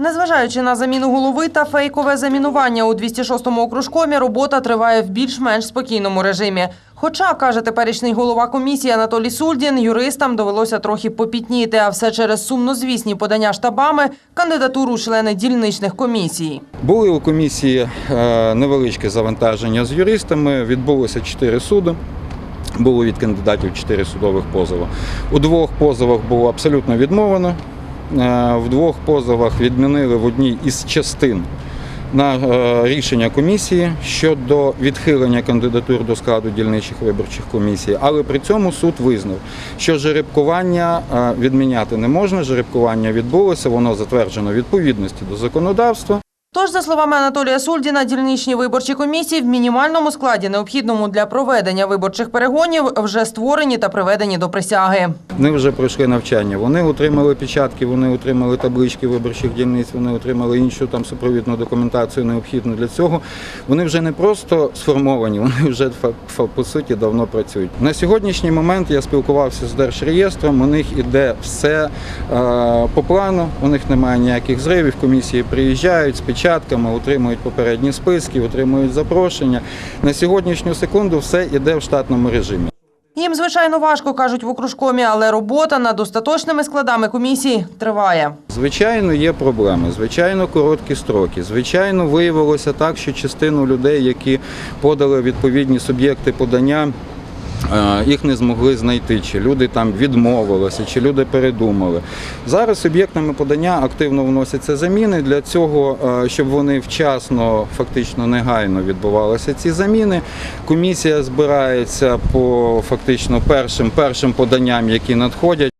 Незважаючи на заміну голови та фейкове замінування у 206-му окружкомі, робота триває в більш-менш спокійному режимі. Хоча, каже теперішній голова комісії Анатолій Сульдін, юристам довелося трохи попітніти, а все через сумнозвісні подання штабами кандидатуру члени дільничних комісій. Були у комісії е, невеличке завантаження з юристами. Відбулося чотири суди. Було від кандидатів чотири судових позови. У двох позовах було абсолютно відмовлено. Е, В двох позовах відмінили в одній із частин на е, рішення комісії щодо відхилення кандидатур до складу дільничих виборчих комісій. Але при цьому суд визнав, що жеребкування е, відміняти не можна. Жеребкування відбулося, воно затверджено відповідності до законодавства. Тож, за словами Анатолія Сульдіна, дільничні виборчі комісії в мінімальному складі, необхідному для проведення виборчих перегонів, вже створені та приведені до присяги. Вони вже пройшли навчання. Вони отримали печатки, вони отримали таблички виборчих дільниць, вони отримали іншу там супровідну документацію необхідну для цього. Вони вже не просто сформовані, вони вже по суті давно працюють. На сьогоднішній момент я спілкувався з Держреєстром. У них іде все е, по плану. У них немає ніяких зривів. Комісії приїжджають з печатками, отримують попередні списки, отримують запрошення. На сьогоднішню секунду все іде в штатному режимі. Їм, звичайно, важко, кажуть в окружкомі, але робота над остаточними складами комісії триває. Звичайно, є проблеми. Звичайно, короткі строки. Звичайно, виявилося так, що частину людей, які подали відповідні суб'єкти подання. Е, Їх не змогли знайти, чи люди там відмовилися, чи люди передумали. Зараз суб'єктами подання активно вносяться заміни для цього, е, щоб вони вчасно, фактично негайно відбувалися ці заміни. Комісія збирається по фактично першим першим поданням, які надходять.